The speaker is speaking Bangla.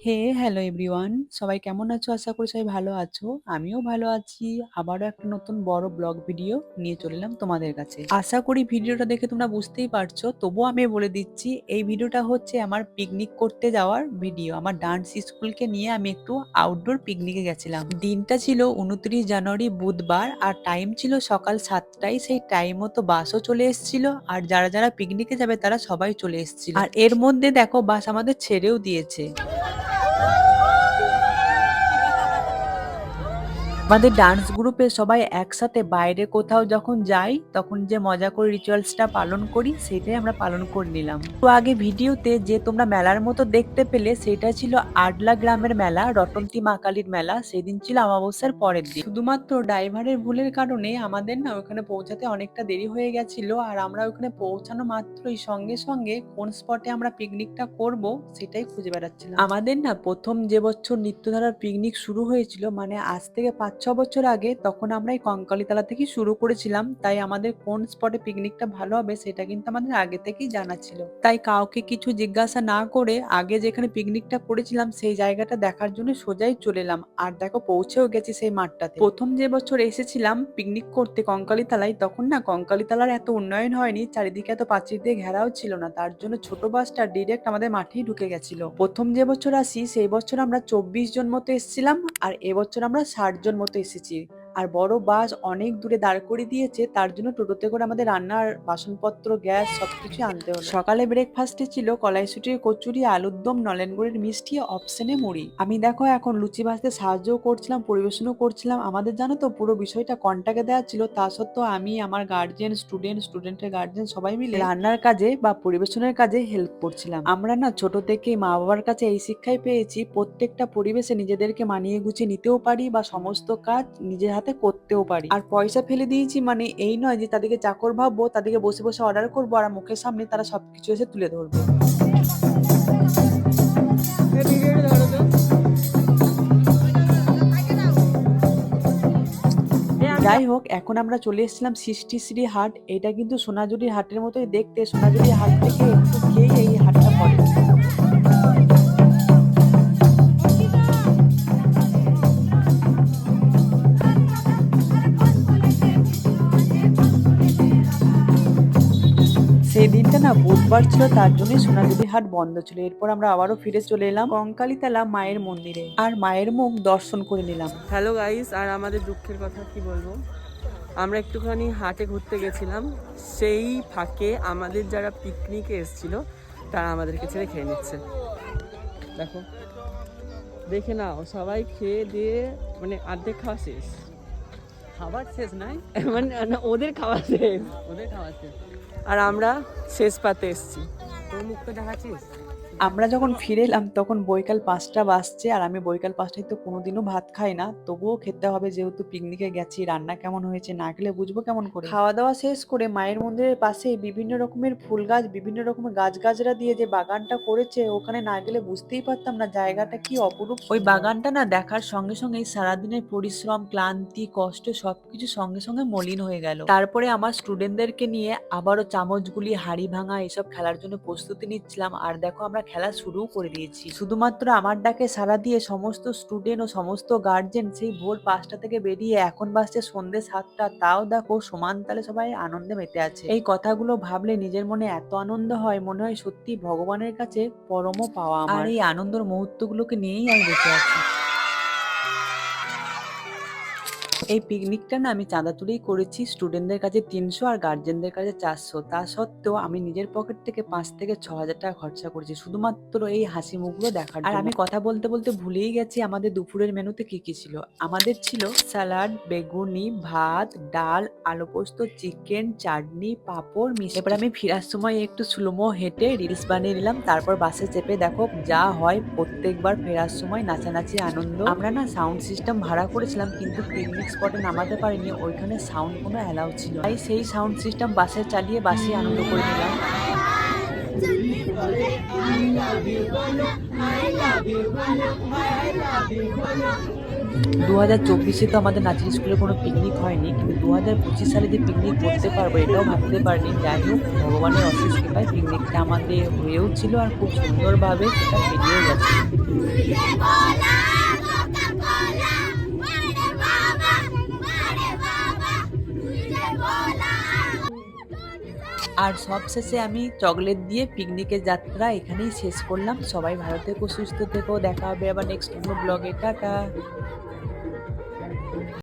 হে হ্যালো এভরিওয়ান, সবাই কেমন আছো? আশা করি সবাই ভালো আছো। আমিও ভালো আছি। আবারও একটা নতুন বড় ব্লগ ভিডিও নিয়ে চলে এলাম তোমাদের কাছে। আশা করি ভিডিওটা দেখে তোমরা বুঝতেই পারছ। তবুও আমি বলে দিচ্ছি, এই ভিডিওটা হচ্ছে আমার পিকনিক করতে যাওয়ার ভিডিও। আমার ডান্স স্কুলকে নিয়ে আমি একটু আউটডোর পিকনিকে গেছিলাম। দিনটা ছিল উনত্রিশ জানুয়ারি বুধবার আর টাইম ছিল সকাল সাতটায়। সেই টাইম মতো বাসও চলে এসেছিল আর যারা যারা পিকনিকে যাবে তারা সবাই চলে এসেছিল। আর এর মধ্যে দেখো বাস আমাদের ছেড়েও দিয়েছে। Woo! আমাদের ডান্স গ্রুপে সবাই একসাথে বাইরে কোথাও যখন যাই, তখন যে মজা করে রিচুয়ালসটা পালন করি, সেটাই আমরা পালন করে নিলাম। তো আগে ভিডিওতে যে তোমরা মেলার মতো দেখতে পেলে, সেটা ছিল আডলা গ্রামের মেলা, রটন্তি মা কালীর মেলা, সেদিন ছিল অমাবস্যার পরের দিন। শুধুমাত্র ড্রাইভারের ভুলের কারণে আমাদের না ওখানে পৌঁছাতে অনেকটা দেরি হয়ে গেছিল, আর আমরা ওখানে পৌঁছানো মাত্রই সঙ্গে সঙ্গে কোন স্পটে আমরা পিকনিকটা করব, সেটাই খুঁজে বেড়াচ্ছিলাম। আমাদের না প্রথম যে বছর নিত্যধারার পিকনিক শুরু হয়েছিল মানে আজ থেকে পাঁচ ছ বছর আগে তখন আমরা এই কঙ্কালীতলা থেকে শুরু করেছিলাম, তাই আমাদের কোন স্পটে পিকনিকটা ভালো হবে সেটা কিন্তু আমাদের আগে থেকেই জানা ছিল। তাই কাউকে কিছু জিজ্ঞাসা না করে আগে যেখানে পিকনিকটা করেছিলাম সেই জায়গাটা দেখার জন্য সোজাই চলে এলাম। আর দেখো পৌঁছেও গেছি সেই মাঠটাতে। প্রথম যে বছর এসেছিলাম পিকনিক করতে কঙ্কালীতলায়, তখন না কঙ্কালীতলার এত উন্নয়ন হয়নি, চারিদিকে এত প্রাচীর দিয়ে ঘেরাও ছিল না, তার জন্য ছোট বাসটা ডিরেক্ট আমাদের মাঠেই ঢুকে গেছিল। প্রথম যে বছর আসি, সেই বছর আমরা চব্বিশ জন মতো এসেছিলাম, আর এবছর আমরা ষাট জন মতো এসেছি আর বড় বাস অনেক দূরে দাঁড় করে দিয়েছে, তার জন্য টোটোতে করে আমাদের রান্নার বাসনপত্র, গ্যাস সব সবকিছু আনতে হলো। সকালে ব্রেকফাস্টে ছিল কলাইশুটির কচুরি আলুর দম নলেন গুড়ের মিষ্টি, অপশনে মুড়ি। আমি দেখো এখন লুচি ভাজতে সাহায্যও করছিলাম, পরিবেশনও করছিলাম। আমাদের জানো তো পুরো বিষয়টা কন্টাকে দেওয়া ছিল, তা সত্ত্বেও আমি, আমার গার্জিয়ান স্টুডেন্ট স্টুডেন্টের গার্জিয়ান সবাই মিলে রান্নার কাজে বা পরিবেশনের কাজে হেল্প করছিলাম। আমরা না ছোট থেকে মা বাবার কাছে এই শিক্ষাই পেয়েছি, প্রত্যেকটা পরিবেশে নিজেদেরকে মানিয়ে গুছিয়ে নিতেও পারি বা সমস্ত কাজ নিজের হাতে করতেও পারি। আর পয়সা ফেলে দিয়েছি মানে এই নয় যে তাদেরকে চাকর ভাববো, তাদেরকে বসে বসে অর্ডার করব আর মুখের সামনে তারা সবকিছু এসে তুলে ধরবে। যাই হোক, এখন আমরা চলে এসেছিলাম সৃষ্টিশ্রী হাট। এটা কিন্তু সোনাঝুরির হাটের মতোই দেখতে। সোনাঝুরির হাট থেকে একটু গিয়েই এই হাটটা পড়ে সেই দিনটা না বুধবার ছিল তার জন্যই সোনাঝুরি হাট বন্ধ ছিল। এরপর আমরা আবারও ফিরে চলে এলাম কঙ্কালীতলা মায়ের মন্দিরে। আর মায়ের মুখ দর্শন করে নিলাম। হ্যালো গাইস আর আমাদের দুঃখের কথা কি বলব? আমরা একটুখানি হাটে ঘুরতে গেছিলাম। সেই ফাঁকে আমাদের যারা পিকনিকে এসেছিল তারা আমাদেরকে ছেড়ে খেয়ে নিচ্ছে। দেখো দেখে নাও সবাই খেয়ে দিয়ে মানে অর্ধেক খাওয়া শেষ। খাবার শেষ নাই? মানে না, ওদের খাওয়া শেষ। ওদের খাওয়া শেষ। আর আমরা শেষ পাতে এসেছি। তোর মুখটা দেখাচ্ছিস? আমরা যখন ফিরে এলাম তখন বৈকাল পাঁচটা বাজছে আর আমি বৈকাল পাঁচটায় তো কোনোদিনও ভাত খাই না। তবুও খেতে হবে যেহেতু পিকনিকে গেছি রান্না কেমন হয়েছে না খেলে বুঝব কেমন করে? খাওয়া দাওয়া শেষ করে মায়ের মন্দিরের পাশে বিভিন্ন রকমের ফুল গাছ বিভিন্ন রকমের গাছ গাছরা দিয়ে যে বাগানটা করেছে ওখানে না গেলে বুঝতেই পারতাম না জায়গাটা কি অপরূপ ওই বাগানটা না দেখার সঙ্গে সঙ্গে সারাদিনের পরিশ্রম ক্লান্তি কষ্ট সবকিছু সঙ্গে সঙ্গে মলিন হয়ে গেল। তারপরে আমার স্টুডেন্টদেরকে নিয়ে আবারও চামচগুলি হাড়ি ভাঙা এসব খেলার জন্য প্রস্তুতি নিচ্ছিলাম। আর দেখো আমরা খেলা শুরু করে দিয়েছি। শুধুমাত্র আমার ডাকে সারা দিয়ে সমস্ত স্টুডেন্ট ও সমস্ত গার্জেন সেই ভোর পাঁচটা থেকে বেরিয়ে এখন বাসছে সন্ধ্যে সাতটা। তাও দেখো সমান তালে সবাই আনন্দে মেতে আছে। এই কথাগুলো ভাবলে নিজের মনে এত আনন্দ হয়, মনে হয় সত্যি ভগবানের কাছে পরম পাওয়া আর এই আনন্দের মুহূর্তগুলোকে নিয়েই আমি বেঁচে আছি। এই পিকনিকটা না আমি চাঁদা তুলেই করেছি। স্টুডেন্টদের কাছে তিনশো আর গার্জেনদের কাছে চারশো। তা সত্ত্বেও আমি নিজের পকেট থেকে পাঁচ থেকে ছ হাজার টাকা খরচা করেছি। শুধুমাত্র এই হাসি মুখগুলো দেখার আর আমি কথা বলতে বলতে ভুলেই গেছি আমাদের দুপুরের মেনুতে কি কি ছিল? আমাদের ছিল স্যালাড বেগুনি ভাত ডাল আলু পোস্ত চিকেন চাটনি পাঁপড় মিষ্টি। এবার আমি ফেরার সময় একটু স্লোমো হেঁটে রিলস বানিয়ে নিলাম। তারপর বাসে চেপে দেখো যা হয় প্রত্যেকবার ফেরার সময় নাচানাচি আনন্দ। আমরা না সাউন্ড সিস্টেম ভাড়া করেছিলাম কিন্তু পিকনিক স্পটে নামাতে পারিনি, ওইখানে সাউন্ড কোনো অ্যালাউ ছিল তাই সেই সাউন্ড সিস্টেম বাসে চালিয়ে বাসে আনন্দ করে নিলাম। দু হাজার চব্বিশে তো আমাদের নাচের স্কুলে কোনো পিকনিক হয়নি, কিন্তু দু হাজার পঁচিশ সালে যে পিকনিক করতে পারব এটাও ভাবতে পারিনি। যাই হোক, ভগবানের অশেষ কৃপায় পিকনিকটা আমাদের হয়েও ছিল আর খুব সুন্দরভাবে সেটা পেরিয়েও গেছে। আর সবশেষে আমি চকলেট দিয়ে পিকনিকের যাত্রা এখানেই শেষ করলাম। সবাই ভালো থেকো, সুস্থ থেকো, দেখা হবে আবার নেক্সট কোনো ব্লগে টাটা।